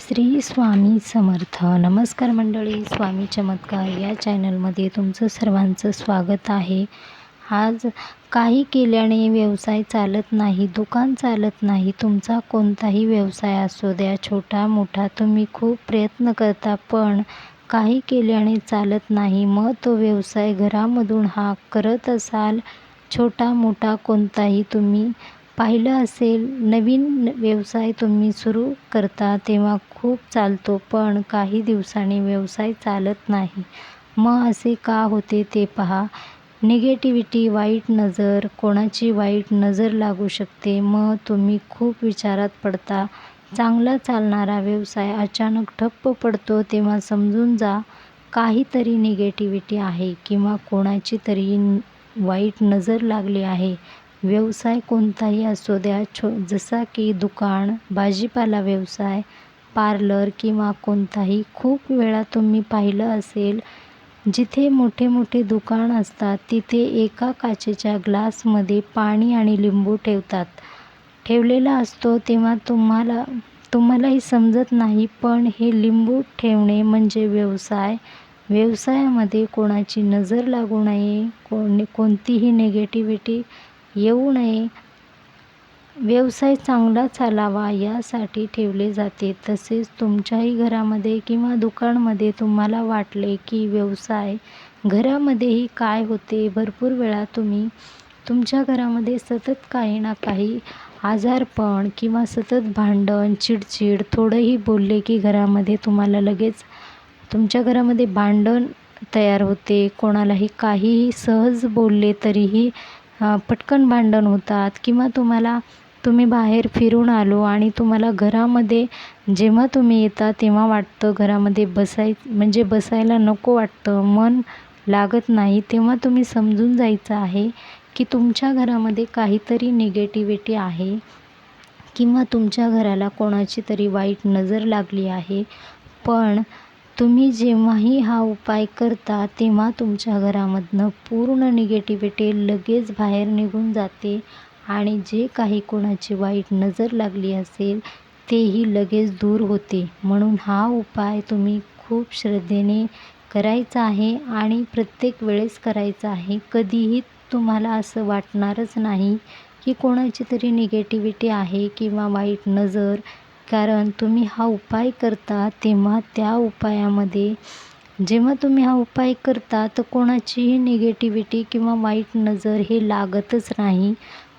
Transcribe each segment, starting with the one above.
श्री स्वामी समर्थ. नमस्कार मंडळी स्वामी चमत्कार. या चॅनलमध्ये तुमचं सर्वांचं स्वागत आहे. आज काही केल्याने व्यवसाय चालत नाही दुकान चालत नाही तुमचा कोणताही व्यवसाय असू द्या छोटा मोठा तुम्ही खूप प्रयत्न करता पण काही केल्याने चालत नाही. मग तो व्यवसाय घरामधून हा करत असाल छोटा मोठा कोणताही तुम्ही पाहिलं असेल नवीन व्यवसाय तुम्ही सुरू करता तेव्हा खूप चालतो पण काही दिवसांनी व्यवसाय चालत नाही. मग असे का होते ते पहा. निगेटिव्हिटी वाईट नजर कोणाची वाईट नजर लागू शकते मग तुम्ही खूप विचारात पडता. चांगला चालणारा व्यवसाय अचानक ठप्प पडतो तेव्हा समजून जा. काहीतरी निगेटिव्हिटी आहे किंवा कोणाची तरी वाईट नजर लागली आहे. व्यवसाय कोणताही असू द्या छो जसा की दुकान भाजीपाला व्यवसाय पार्लर किंवा कोणताही खूप वेळा तुम्ही पाहिलं असेल जिथे मोठे मोठे दुकान असतात तिथे एका काचेच्या ग्लासमध्ये पाणी आणि लिंबू ठेवतात. ठेवलेला असतो तेव्हा तुम्हाला तुम्हालाही समजत नाही पण हे लिंबू ठेवणे म्हणजे व्यवसाय. व्यवसायामध्ये कोणाची नजर लागू नये कोणी कोणतीही निगेटिव्हिटी येऊ नये. व्यवसाय चांगला चालावा यासाठी ठेवले जाते. तसेच तुमच्याही घरामध्ये किंवा दुकानमध्ये तुम्हाला वाटले की व्यवसाय घरामध्येही काय होते भरपूर वेळा तुम्ही तुमच्या घरामध्ये सतत काही ना काही आजारपण किंवा सतत भांडण चिडचिड थोडंही बोलले की घरामध्ये तुम्हाला लगेच तुमच्या घरामध्ये भांडण तयार होते. कोणालाही काहीही सहज बोलले तरीही पटकन भांडण होतात किंवा तुम्हाला तुम्ही बाहेर फिरून आलो आणि तुम्हाला घरामध्ये जेव्हा तुम्ही येता तेव्हा वाटतं घरामध्ये बसाय म्हणजे बसायला नको वाटतं मन लागत नाही तेव्हा तुम्ही समजून जायचं आहे की तुमच्या घरामध्ये काहीतरी निगेटिव्हिटी आहे किंवा तुमच्या घराला कोणाची तरी वाईट नजर लागली आहे. पण तुम्ही जेव्हाही हा उपाय करता तेव्हा तुमच्या घरामधनं पूर्ण निगेटिव्हिटी लगेच बाहेर निघून जाते आणि जे काही कोणाची वाईट नजर लागली असेल तेही लगेच दूर होते. म्हणून हा उपाय तुम्ही खूप श्रद्धेने करायचा आहे आणि प्रत्येक वेळेस करायचा आहे. कधीही तुम्हाला असं वाटणारच नाही की कोणाची तरी निगेटिव्हिटी आहे किंवा वाईट नजर कारण तुम्ही हा उपाय करता तेव्हा त्या उपायामध्ये जेव्हा तुम्ही हा उपाय करता तर कोणाचीही निगेटिव्हिटी किंवा वाईट नजर हे लागतच नाही.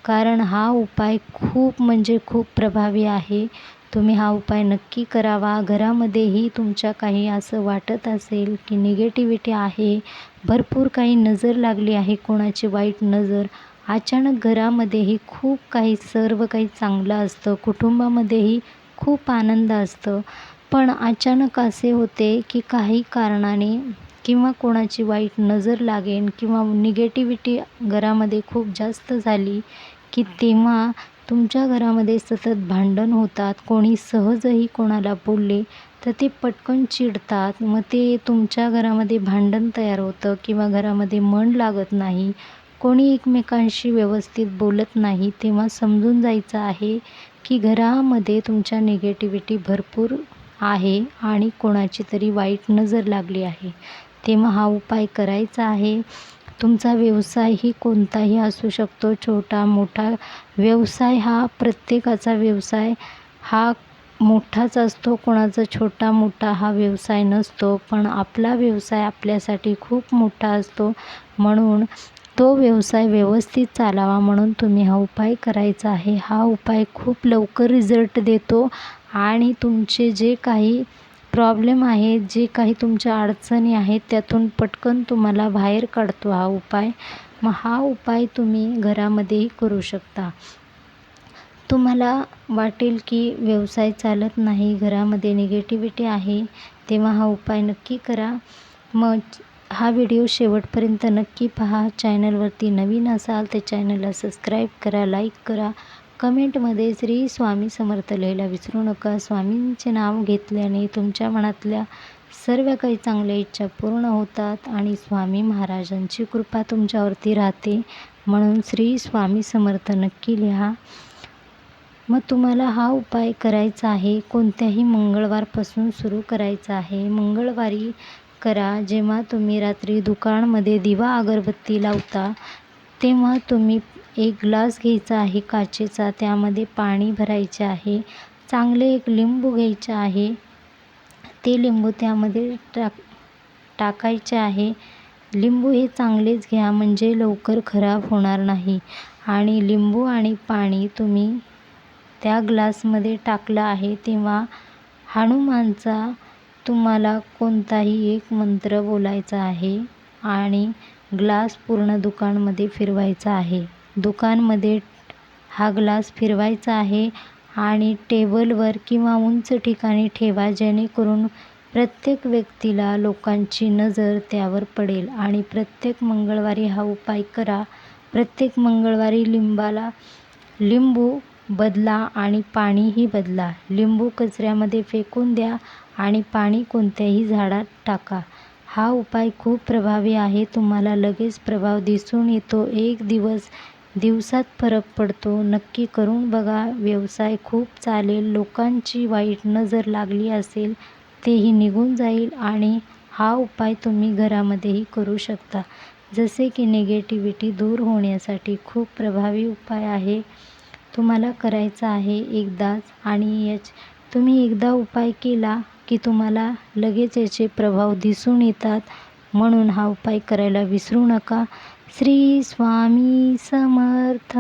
कारण हा उपाय खूप म्हणजे खूप प्रभावी आहे. तुम्ही हा उपाय नक्की करावा. घरामध्येही तुमच्या काही असं वाटत असेल की निगेटिव्हिटी आहे. भरपूर काही नजर लागली आहे कोणाची वाईट नजर. अचानक घरामध्येही खूप काही सर्व काही चांगलं असतं. कुटुंबामध्येही खूप आनंद असतो. पण अचानक असे होते की काही कारणाने किंवा कोणाची वाईट नजर लागेन किंवा निगेटिव्हिटी घरामध्ये खूप जास्त झाली की तेव्हा तुमच्या घरामध्ये सतत भांडण होतात. कोणी सहजही कोणाला बोलले तर ते पटकन चिडतात. मग ते तुमच्या घरामध्ये भांडण तयार होतं किंवा घरामध्ये मन लागत नाही. कोणी एकमेकांशी व्यवस्थित बोलत नाही तेव्हा समजून जायचं आहे की घरामध्ये तुमच्या निगेटिव्हिटी भरपूर आहे आणि कोणाची तरी वाईट नजर लागली आहे. तेव्हा हा उपाय करायचा आहे. तुमचा व्यवसायही कोणताही असू शकतो छोटा मोठा. व्यवसाय हा प्रत्येकाचा व्यवसाय. हा मोठाच असतो कोणाचा छोटा मोठा हा व्यवसाय नसतो पण आपला व्यवसाय आपल्यासाठी खूप मोठा असतो. म्हणून तो व्यवसाय व्यवस्थित चालावा म्हणून तुम्ही हा उपाय करायचा आहे. हा उपाय खूप लवकर रिझल्ट देतो आणि तुमचे जे काही प्रॉब्लेम आहेत जे काही तुमच्या अडचणी आहेत त्यातून पटकन तुम्हाला बाहेर काढतो हा उपाय. मग हा उपाय तुम्ही घरामध्येही करू शकता. तुम्हाला वाटेल की व्यवसाय चालत नाही घरामध्ये निगेटिव्हिटी आहे तेव्हा हा उपाय नक्की करा. मग हा व्हिडिओ शेवटपर्यंत नक्की पहा. चॅनलवरती नवीन असाल तर चॅनलला सबस्क्राईब करा लाईक करा. कमेंटमध्ये श्री स्वामी समर्थ लिहायला विसरू नका. स्वामींचे नाव घेतल्याने तुमच्या मनातल्या सर्व काही चांगल्या इच्छा पूर्ण होतात आणि स्वामी महाराजांची कृपा तुमच्यावरती राहते. म्हणून श्री स्वामी समर्थ नक्की लिहा. मग तुम्हाला हा उपाय करायचा आहे. कोणत्याही मंगळवारपासून सुरू करायचा आहे. मंगळवारी करा. जेव्हा तुम्ही रात्री दुकानमध्ये दिवा अगरबत्ती लावता तेव्हा तुम्ही एक ग्लास घ्यायचा आहे काचेचा. त्यामध्ये पाणी भरायचे आहे. चांगले एक लिंबू घ्यायचे आहे. ते लिंबू त्यामध्ये टाक टाकायचे आहे. लिंबू हे चांगलेच घ्या म्हणजे लवकर खराब होणार नाही. आणि लिंबू आणि पाणी तुम्ही त्या ग्लासमध्ये टाकलं आहे तेव्हा हनुमानचा तुम्हाला कोणताही एक मंत्र बोलायचा आहे आणि ग्लास पूर्ण दुकानमध्ये फिरवायचा आहे. दुकानमध्ये हा ग्लास फिरवायचा आहे आणि टेबलवर किंवा उंच ठिकाणी ठेवा जेणेकरून प्रत्येक व्यक्तीला लोकांची नजर त्यावर पडेल. आणि प्रत्येक मंगळवारी हा उपाय करा. प्रत्येक मंगळवारी लिंबाला लिंबू बदला आणि पाणीही बदला. लिंबू कचऱ्यामध्ये फेकून द्या आणि पाणी कोणत्याही झाडात टाका. हा उपाय खूप प्रभावी आहे. तुम्हाला लगेच प्रभाव दिसून येतो. एक दिवस दिवसात फरक पडतो. नक्की करून बघा. व्यवसाय खूप चालेल. लोकांची वाईट नजर लागली असेल तेही निघून जाईल आणि हा उपाय तुम्ही घरामध्येही करू शकता. जसे की निगेटिव्हिटी दूर होण्यासाठी खूप प्रभावी उपाय आहे. तुम्हाला करायचा आहे एकदाच आणि याच तुम्ही एकदा उपाय केला की तुम्हाला लगेच याचे प्रभाव दिसून येतात. म्हणून हा उपाय करायला विसरू नका. श्री स्वामी समर्थ.